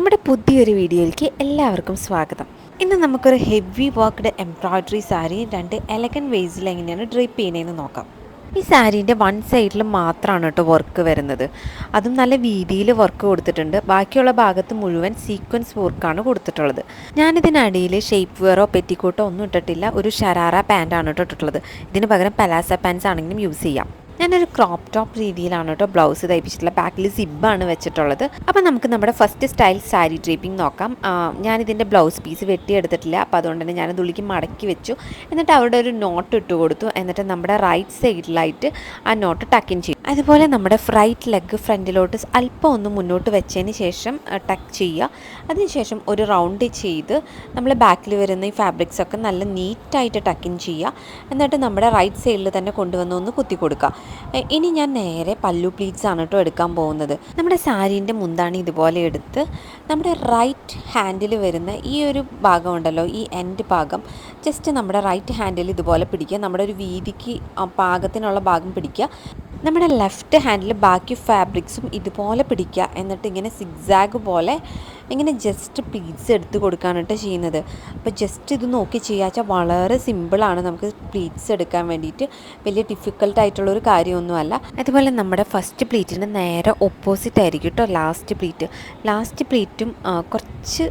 നമ്മുടെ പുതിയൊരു വീഡിയോയിലേക്ക് എല്ലാവർക്കും സ്വാഗതം. ഇന്ന് നമുക്കൊരു ഹെവി വർക്ക്ഡ് എംബ്രോയ്ഡറി സാരി രണ്ട് എലഗൻ വേസിൽ എങ്ങനെയാണ് ഡ്രൈപ്പ് ചെയ്യുന്നതെന്ന് നോക്കാം. ഈ സാരീന്റെ വൺ സൈഡിൽ മാത്രമാണ് കേട്ടോ വർക്ക് വരുന്നത്. അതും നല്ല വീതിയിൽ വർക്ക് കൊടുത്തിട്ടുണ്ട്. ബാക്കിയുള്ള ഭാഗത്ത് മുഴുവൻ സീക്വൻസ് വർക്കാണ് കൊടുത്തിട്ടുള്ളത്. ഞാനിതിനടിയിൽ ഷേപ്പ് വെയറോ പെറ്റിക്കോട്ടോ ഒന്നും ഇട്ടിട്ടില്ല. ഒരു ഷരാറ പാന്റാണ് കേട്ടോ ഇട്ടിട്ടുള്ളത്. ഇതിന് പകരം പലാസ പാൻസ് ആണെങ്കിലും യൂസ് ചെയ്യാം. ഞാനൊരു ക്രോപ്പ് ടോപ്പ് രീതിയിലാണ് കേട്ടോ ബ്ലൗസ് തയ്പ്പിച്ചിട്ടുള്ളത് ബാക്കിൽ സിബാണ് വെച്ചിട്ടുള്ളത്. അപ്പോൾ നമുക്ക് നമ്മുടെ ഫസ്റ്റ് സ്റ്റൈൽ സാരി ഡ്രേപ്പിംഗ് നോക്കാം. ഞാനിതിന്റെ ബ്ലൗസ് പീസ് വെട്ടിയെടുത്തിട്ടില്ല. അപ്പോൾ അതുകൊണ്ട് തന്നെ ഞാനത് ഉള്ളിക്ക് മടക്കി വെച്ചു. എന്നിട്ട് അവിടെ ഒരു നോട്ട് ഇട്ട് കൊടുത്തു. എന്നിട്ട് നമ്മുടെ റൈറ്റ് സൈഡിലായിട്ട് ആ നോട്ട് ടക്കിൻ ചെയ്യും അതുപോലെ നമ്മുടെ റൈറ്റ് ലെഗ് ഫ്രണ്ടിലോട്ട് അല്പം ഒന്ന് മുന്നോട്ട് വെച്ചതിന് ശേഷം ടക്ക് ചെയ്യുക. അതിനുശേഷം ഒരു റൗണ്ട് ചെയ്ത് നമ്മൾ ബാക്കിൽ വരുന്ന ഈ ഫാബ്രിക്സ് ഒക്കെ നല്ല നീറ്റായിട്ട് ടക്കിൻ ചെയ്യുക. എന്നിട്ട് നമ്മുടെ റൈറ്റ് സൈഡിൽ തന്നെ കൊണ്ടുവന്ന് ഒന്ന് കുത്തി കൊടുക്കുക. ഇനി ഞാൻ നേരെ പല്ലു പ്ലീറ്റ്സ് ആണ് കേട്ടോ എടുക്കാൻ പോകുന്നത്. നമ്മുടെ സാരീന്റെ മുന്താണി ഇതുപോലെ എടുത്ത് നമ്മുടെ റൈറ്റ് ഹാൻഡിൽ വരുന്ന ഈ ഒരു ഭാഗമുണ്ടല്ലോ ഈ എൻഡ് ഭാഗം. ജസ്റ്റ് നമ്മുടെ റൈറ്റ് ഹാൻഡിൽ ഇതുപോലെ പിടിക്കുക. നമ്മുടെ ഒരു വീതിക്ക് പാകത്തിനുള്ള ഭാഗം പിടിക്കുക. നമ്മുടെ ലെഫ്റ്റ് ഹാൻഡിൽ ബാക്കി ഫാബ്രിക്സും ഇതുപോലെ പിടിക്കുക. എന്നിട്ട് ഇങ്ങനെ സിഗ്സാഗ് പോലെ ഇങ്ങനെ ജസ്റ്റ് പ്ലീറ്റ്സ് എടുത്ത് കൊടുക്കാനായിട്ട് ചെയ്യുന്നത്. അപ്പോൾ ജസ്റ്റ് ഇത് നോക്കി ചെയ്യാച്ചാൽ വളരെ സിമ്പിളാണ് നമുക്ക് പ്ലീറ്റ്സ് എടുക്കാൻ വേണ്ടിയിട്ട് വലിയ ഡിഫിക്കൽട്ട് ആയിട്ടുള്ള ഒരു കാര്യമൊന്നുമല്ല അതുപോലെ നമ്മുടെ ഫസ്റ്റ് പ്ലീറ്റിന് നേരെ ഓപ്പോസിറ്റ് ആയിരിക്കും കേട്ടോ ലാസ്റ്റ് പ്ലീറ്റ് ലാസ്റ്റ് പ്ലീറ്റും കുറച്ച്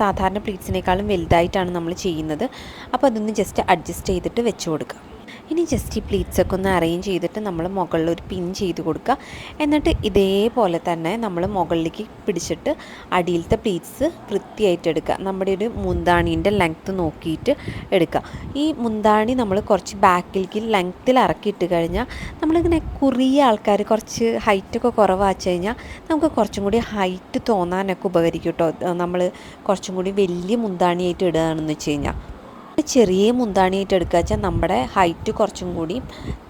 സാധാരണ പ്ലീറ്റ്സിനേക്കാളും വലുതായിട്ടാണ് നമ്മൾ ചെയ്യുന്നത്. അപ്പോൾ അതൊന്ന് ജസ്റ്റ് അഡ്ജസ്റ്റ് ചെയ്തിട്ട് വെച്ച് കൊടുക്കുക. ഇനി ജസ്റ്റ് ഈ പ്ലീറ്റ്സ് ഒക്കെ ഒന്ന് അറേഞ്ച് ചെയ്തിട്ട് നമ്മൾ മുകളിൽ ഒരു പിൻ ചെയ്ത് കൊടുക്കുക. എന്നിട്ട് ഇതേപോലെ തന്നെ നമ്മൾ മുകളിലേക്ക് പിടിച്ചിട്ട് അടിയിലത്തെ പ്ലീറ്റ്സ് വൃത്തിയായിട്ട് എടുക്കുക. നമ്മുടെ ഒരു മുന്താണീന്റെ ലെങ്ത്ത് നോക്കിയിട്ട് എടുക്കുക. ഈ മുന്താണി നമ്മൾ കുറച്ച് ബാക്കിലേക്ക് ലെങ്ത്തിൽ ഇറക്കിയിട്ട് കഴിഞ്ഞാൽ നമ്മളിങ്ങനെ കുറിയ ആൾക്കാർ കുറച്ച് ഹൈറ്റൊക്കെ കുറവാച്ച് കഴിഞ്ഞാൽ നമുക്ക് കുറച്ചും കൂടി ഹൈറ്റ് തോന്നാനൊക്കെ ഉപകരിക്കും കേട്ടോ. നമ്മൾ കുറച്ചും കൂടി വലിയ മുന്താണിയായിട്ട് ഇടുകയാണെന്ന് വെച്ച് കഴിഞ്ഞാൽ. ചെറിയ മുന്താണിയായിട്ട് എടുക്കുക വെച്ചാൽ നമ്മുടെ ഹൈറ്റ് കുറച്ചും കൂടി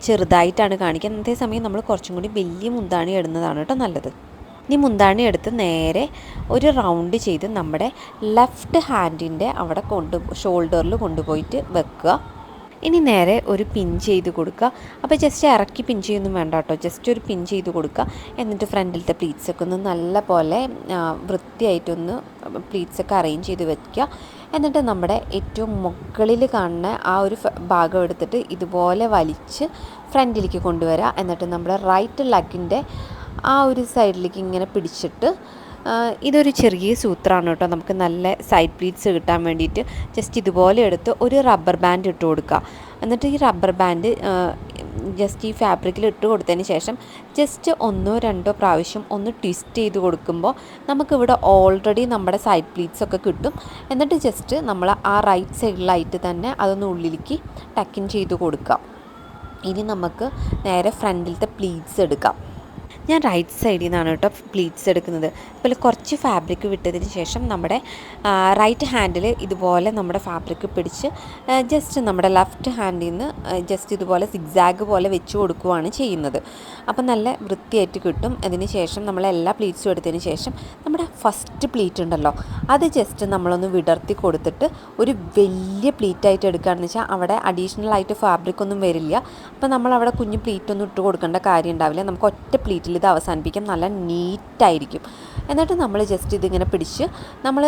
ചെറുതായിട്ടാണ് കാണിക്കുക. അതേ സമയം നമ്മൾ കുറച്ചും കൂടി വലിയ മുന്താണി ഇടുന്നതാണ് കേട്ടോ നല്ലത്. ഇനി മുന്താണി എടുത്ത് നേരെ ഒരു റൗണ്ട് ചെയ്ത് നമ്മുടെ ലെഫ്റ്റ് ഹാൻഡിന്റെ അവിടെ കൊണ്ട് ഷോൾഡറിൽ കൊണ്ടുപോയിട്ട് വെക്കുക. ഇനി നേരെ ഒരു പിൻ ചെയ്ത് കൊടുക്കുക. അപ്പോൾ ജസ്റ്റ് ഇറക്കി പിൻ ചെയ്യൊന്നും വേണ്ട കേട്ടോ. ജസ്റ്റ് ഒരു പിൻ ചെയ്ത് കൊടുക്കുക. എന്നിട്ട് ഫ്രണ്ടിലത്തെ പ്ലീറ്റ്സൊക്കെ ഒന്ന് നല്ല പോലെ വൃത്തിയായിട്ടൊന്ന് പ്ലീറ്റ്സൊക്കെ അറേഞ്ച് ചെയ്ത് വെക്കുക. എന്നിട്ട് നമ്മുടെ ഏറ്റവും മുകളിൽ കാണുന്ന ആ ഒരു ഭാഗം എടുത്തിട്ട് ഇതുപോലെ വലിച്ച് ഫ്രണ്ടിലേക്ക് കൊണ്ടുവരിക എന്നിട്ട് നമ്മുടെ റൈറ്റ് ലെഗിന്റെ ആ ഒരു സൈഡിലേക്ക് ഇങ്ങനെ പിടിച്ചിട്ട് ഇതൊരു ചെറിയ സൂത്രമാണ് കേട്ടോ. നമുക്ക് നല്ല സൈഡ് പ്ലീറ്റ്സ് കിട്ടാൻ വേണ്ടിയിട്ട് ജസ്റ്റ് ഇതുപോലെ എടുത്ത് ഒരു റബ്ബർ ബാൻഡ് ഇട്ട് കൊടുക്കുക. എന്നിട്ട് ഈ റബ്ബർ ബാൻഡ് ജസ്റ്റ് ഈ ഫാബ്രിക്കിൽ ഇട്ട് കൊടുത്തതിന് ശേഷം ജസ്റ്റ് ഒന്നോ രണ്ടോ പ്രാവശ്യം ഒന്ന് ട്വിസ്റ്റ് ചെയ്ത് കൊടുക്കുമ്പോൾ നമുക്കിവിടെ ഓൾറെഡി നമ്മുടെ സൈഡ് പ്ലീറ്റ്സ് ഒക്കെ കിട്ടും. എന്നിട്ട് ജസ്റ്റ് നമ്മൾ ആ റൈറ്റ് സൈഡിലായിട്ട് തന്നെ അതൊന്ന് ഉള്ളിലേക്ക് ടക്കിൻ ചെയ്ത് കൊടുക്കാം ഇനി നമുക്ക് നേരെ ഫ്രണ്ടിലത്തെ പ്ലീറ്റ്സ് എടുക്കാം. ഞാൻ റൈറ്റ് സൈഡിൽ നിന്നാണ് കേട്ടോ പ്ലീറ്റ്സ് എടുക്കുന്നത്. അതുപോലെ കുറച്ച് ഫാബ്രിക് വിട്ടതിന് ശേഷം നമ്മുടെ റൈറ്റ് ഹാൻഡിൽ ഇതുപോലെ നമ്മുടെ ഫാബ്രിക് പിടിച്ച് ജസ്റ്റ് നമ്മുടെ ലെഫ്റ്റ് ഹാൻഡിൽ നിന്ന് ജസ്റ്റ് ഇതുപോലെ സിഗ്സാഗ് പോലെ വെച്ച് കൊടുക്കുകയാണ് ചെയ്യുന്നത്. അപ്പം നല്ല വൃത്തിയായിട്ട് കിട്ടും. അതിന് ശേഷം നമ്മൾ എല്ലാ പ്ലീറ്റ്സും എടുത്തതിന് ശേഷം നമ്മുടെ ഫസ്റ്റ് പ്ലീറ്റ് ഉണ്ടല്ലോ അത് ജസ്റ്റ് നമ്മളൊന്ന് വിടർത്തി കൊടുത്തിട്ട് ഒരു വലിയ പ്ലീറ്റായിട്ട് എടുക്കുകയാണെന്ന് വെച്ചാൽ അവിടെ അഡീഷണൽ ആയിട്ട് ഫാബ്രിക് ഒന്നും വരില്ല. അപ്പോൾ നമ്മൾ അവിടെ കുഞ്ഞു പ്ലീറ്റ് ഒന്നും ഇട്ട് കൊടുക്കേണ്ട കാര്യം ഉണ്ടാവില്ല. നമുക്ക് ഒറ്റ പ്ലീറ്റിൽ ഇത് അവസാനിപ്പിക്കാം. നല്ല നീറ്റായിരിക്കും. എന്നിട്ട് നമ്മൾ ജസ്റ്റ് ഇതിങ്ങനെ പിടിച്ച് നമ്മൾ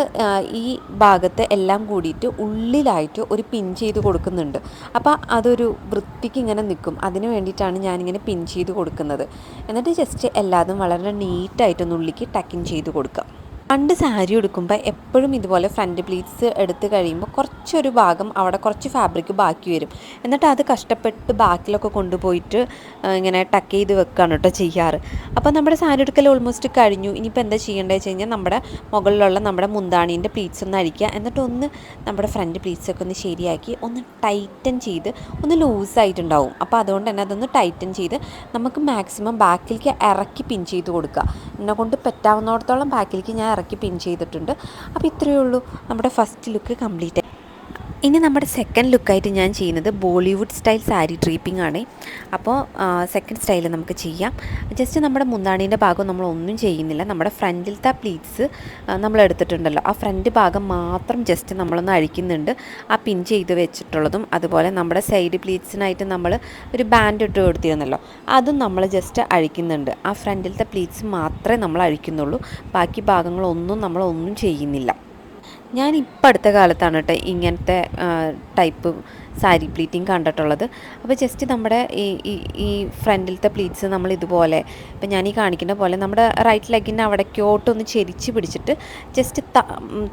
ഈ ഭാഗത്ത് എല്ലാം കൂടിയിട്ട് ഉള്ളിലായിട്ട് ഒരു പിൻ ചെയ്ത് കൊടുക്കുന്നുണ്ട്. അപ്പോൾ അതൊരു വൃത്തിക്ക് ഇങ്ങനെ നിൽക്കും. അതിന് വേണ്ടിയിട്ടാണ് ഞാനിങ്ങനെ പിൻ ചെയ്ത് കൊടുക്കുന്നത്. എന്നിട്ട് ജസ്റ്റ് എല്ലാതും വളരെ നീറ്റായിട്ടൊന്ന് ഉള്ളിക്ക് ടക്കിൻ ചെയ്ത് കൊടുക്കുക. പണ്ട് സാരി എടുക്കുമ്പോൾ എപ്പോഴും ഇതുപോലെ ഫ്രണ്ട് പ്ലീറ്റ്സ് എടുത്ത് കഴിയുമ്പോൾ കുറച്ചൊരു ഭാഗം അവിടെ കുറച്ച് ഫാബ്രിക് ബാക്കി വരും. എന്നിട്ട് അത് കഷ്ടപ്പെട്ട് ബാക്കിലൊക്കെ കൊണ്ടുപോയിട്ട് ഇങ്ങനെ ടക്ക് ചെയ്ത് വെക്കുകയാണ് കേട്ടോ ചെയ്യാറ്. അപ്പോൾ നമ്മുടെ സാരി ഉടുക്കൽ ഓൾമോസ്റ്റ് കഴിഞ്ഞു. ഇനിയിപ്പോൾ എന്താ ചെയ്യേണ്ടത് വെച്ച് കഴിഞ്ഞാൽ നമ്മുടെ മുകളിലുള്ള നമ്മുടെ മുന്താണീന്റെ പ്ലീറ്റ്സ് ഒന്ന് അടിക്കുക എന്നിട്ട് ഒന്ന് നമ്മുടെ ഫ്രണ്ട് പ്ലീറ്റ്സ് ഒക്കെ ഒന്ന് ശരിയാക്കി ഒന്ന് ടൈറ്റൻ ചെയ്ത് ഒന്ന് ലൂസായിട്ടുണ്ടാവും അപ്പോൾ അതുകൊണ്ട് തന്നെ അതൊന്ന് ടൈറ്റൻ ചെയ്ത് നമുക്ക് മാക്സിമം ബാക്കിലേക്ക് ഇറക്കി പിൻ ചെയ്ത് കൊടുക്കുക എന്നെ കൊണ്ട് പറ്റാവുന്നിടത്തോളം ബാക്കിലേക്ക് ഞാൻ ഇറക്കി പിൻ ചെയ്തിട്ടുണ്ട്. അപ്പോൾ ഇത്രയേ ഉള്ളൂ. നമ്മുടെ ഫസ്റ്റ് ലുക്ക് കംപ്ലീറ്റ് ഇനി നമ്മുടെ സെക്കൻഡ് ലുക്കായിട്ട് ഞാൻ ചെയ്യുന്നത് ബോളിവുഡ് സ്റ്റൈൽ സാരി ഡ്രീപ്പിംഗ് ആണ്. അപ്പോൾ സെക്കൻഡ് സ്റ്റൈൽ നമുക്ക് ചെയ്യാം. ജസ്റ്റ് നമ്മുടെ മുന്താണീന്റെ ഭാഗം നമ്മൾ ഒന്നും ചെയ്യുന്നില്ല. നമ്മുടെ ഫ്രണ്ടിലത്തെ പ്ലീറ്റ്സ് നമ്മൾ എടുത്തിട്ടുണ്ടല്ലോ. ആ ഫ്രണ്ട് ഭാഗം മാത്രം ജസ്റ്റ് നമ്മളൊന്ന് അഴിക്കുന്നുണ്ട്. ആ പിൻ ചെയ്ത് വെച്ചിട്ടുള്ളതും അതുപോലെ നമ്മുടെ സൈഡ് പ്ലീറ്റ്സിനായിട്ട് നമ്മൾ ഒരു ബാൻഡ് ഇട്ട് കൊടുത്തിരുന്നല്ലോ. അതും നമ്മൾ ജസ്റ്റ് അഴിക്കുന്നുണ്ട്. ആ ഫ്രണ്ടിലത്തെ പ്ലീറ്റ്സ് മാത്രമേ നമ്മൾ അഴിക്കുന്നുള്ളൂ. ബാക്കി ഭാഗങ്ങളൊന്നും നമ്മളൊന്നും ചെയ്യുന്നില്ല. ഞാൻ ഇപ്പം അടുത്ത കാലത്താണ് കേട്ടോ ഇങ്ങനത്തെ ടൈപ്പ് സാരി പ്ലീറ്റിംഗ് കണ്ടിട്ടുള്ളത്. അപ്പോൾ ജസ്റ്റ് നമ്മുടെ ഈ ഈ ഫ്രണ്ടിലത്തെ പ്ലീറ്റ്സ് നമ്മൾ ഇതുപോലെ ഇപ്പം ഞാൻ ഈ കാണിക്കുന്ന പോലെ നമ്മുടെ റൈറ്റ് ലെഗിന്റെ അവിടേക്കോട്ടൊന്ന് ചെരിച്ച് പിടിച്ചിട്ട് ജസ്റ്റ്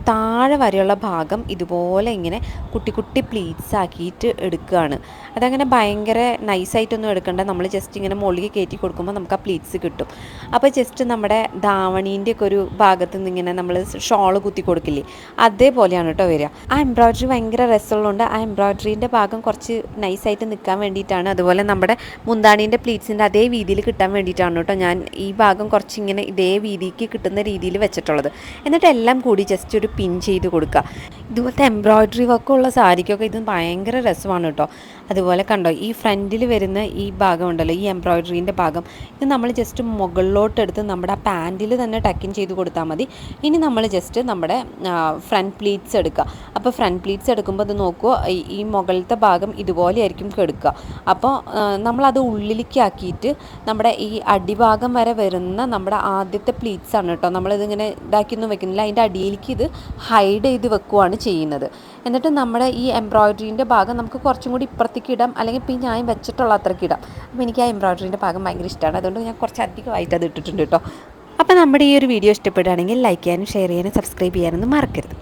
താഴെ വരെയുള്ള ഭാഗം ഇതുപോലെ ഇങ്ങനെ കുട്ടി കുട്ടി പ്ലീറ്റ്സ് ആക്കിയിട്ട് എടുക്കുകയാണ്. അതങ്ങനെ ഭയങ്കര നൈസായിട്ടൊന്നും എടുക്കണ്ട. നമ്മൾ ജസ്റ്റ് ഇങ്ങനെ മുകളിൽ കയറ്റി കൊടുക്കുമ്പോൾ നമുക്ക് ആ പ്ലീറ്റ്സ് കിട്ടും. അപ്പോൾ ജസ്റ്റ് നമ്മുടെ ധാവണീന്റെ ഒക്കെ ഒരു ഭാഗത്ത് നിന്ന് ഇങ്ങനെ നമ്മൾ ഷോൾ കുത്തി കൊടുക്കില്ലേ? അതേപോലെയാണ് കേട്ടോ വരിക. ആ എംബ്രോയ്ഡറി ഭയങ്കര രസമുള്ളതുകൊണ്ട് ആ എംബ്രോയ്ഡറീന്റെ ഭാഗം കുറച്ച് നൈസായിട്ട് നിൽക്കാൻ വേണ്ടിയിട്ടാണ്. അതുപോലെ നമ്മുടെ മുന്താണീന്റെ പ്ലീറ്റ്സിന്റെ അതേ രീതിയിൽ കിട്ടാൻ വേണ്ടിയിട്ടാണ് കേട്ടോ ഞാൻ ഈ ഭാഗം കുറച്ചിങ്ങനെ ഇതേ രീതിക്ക് കിട്ടുന്ന രീതിയിൽ വെച്ചിട്ടുള്ളത്. എന്നിട്ട് എല്ലാം കൂടി ജസ്റ്റ് ഒരു പിൻ ചെയ്ത് കൊടുക്കുക. ഇതുപോലത്തെ എംബ്രോയ്ഡറി വർക്കുള്ള സാരിക്കൊക്കെ ഇത് ഭയങ്കര രസമാണ് കേട്ടോ. അതുപോലെ കണ്ടോ ഈ ഫ്രണ്ടിൽ വരുന്ന ഈ ഭാഗം ഉണ്ടല്ലോ ഈ എംബ്രോയ്ഡറീന്റെ ഭാഗം ഇത് നമ്മൾ ജസ്റ്റ് മുകളിലോട്ട് എടുത്ത് നമ്മുടെ ആ പാന്റിൽ തന്നെ ടക്കിൻ ചെയ്ത് കൊടുത്താൽ മതി. ഇനി നമ്മൾ ജസ്റ്റ് നമ്മുടെ ഫ്രണ്ട് പ്ലീറ്റ്സ് എടുക്കുക. അപ്പോൾ ഫ്രണ്ട് പ്ലീറ്റ്സ് എടുക്കുമ്പോൾ അത് നോക്കുക ഈ മുകളിലത്തെ ഭാഗം ഇതുപോലെ ആയിരിക്കും കെടുക്കുക അപ്പോൾ നമ്മളത് ഉള്ളിലേക്ക് ആക്കിയിട്ട് നമ്മുടെ ഈ അടിഭാഗം വരെ വരുന്ന നമ്മുടെ ആദ്യത്തെ പ്ലീറ്റ്സ് ആണ് കേട്ടോ. നമ്മളിതിങ്ങനെ ഇതാക്കിയൊന്നും വെക്കുന്നില്ല. അതിന്റെ അടിയിലേക്ക് ഇത് ഹൈഡ് ചെയ്ത് വെക്കുവാണ് ചെയ്യുന്നത്. എന്നിട്ട് നമ്മുടെ ഈ എംബ്രോയ്ഡറീന്റെ ഭാഗം നമുക്ക് കുറച്ചും കൂടി ഇപ്പുറത്തേക്ക് ഇടാം. അല്ലെങ്കിൽ ഇപ്പം ഞാൻ വെച്ചിട്ടുള്ള അത്രയ്ക്ക് ഇടാം. അപ്പോൾ എനിക്ക് ആ എംബ്രോയ്ഡറീന്റെ ഭാഗം ഭയങ്കര ഇഷ്ടമാണ്. അതുകൊണ്ട് ഞാൻ കുറച്ച് അധികമായിട്ട് അത് ഇട്ടിട്ടുണ്ട് കേട്ടോ. അപ്പോൾ നമ്മുടെ ഈ ഒരു വീഡിയോ ഇഷ്ടപ്പെടുകയാണെങ്കിൽ ലൈക്ക് ചെയ്യാനും ഷെയർ ചെയ്യാനും സബ്സ്ക്രൈബ് ചെയ്യാനൊന്നും മറക്കരുത്.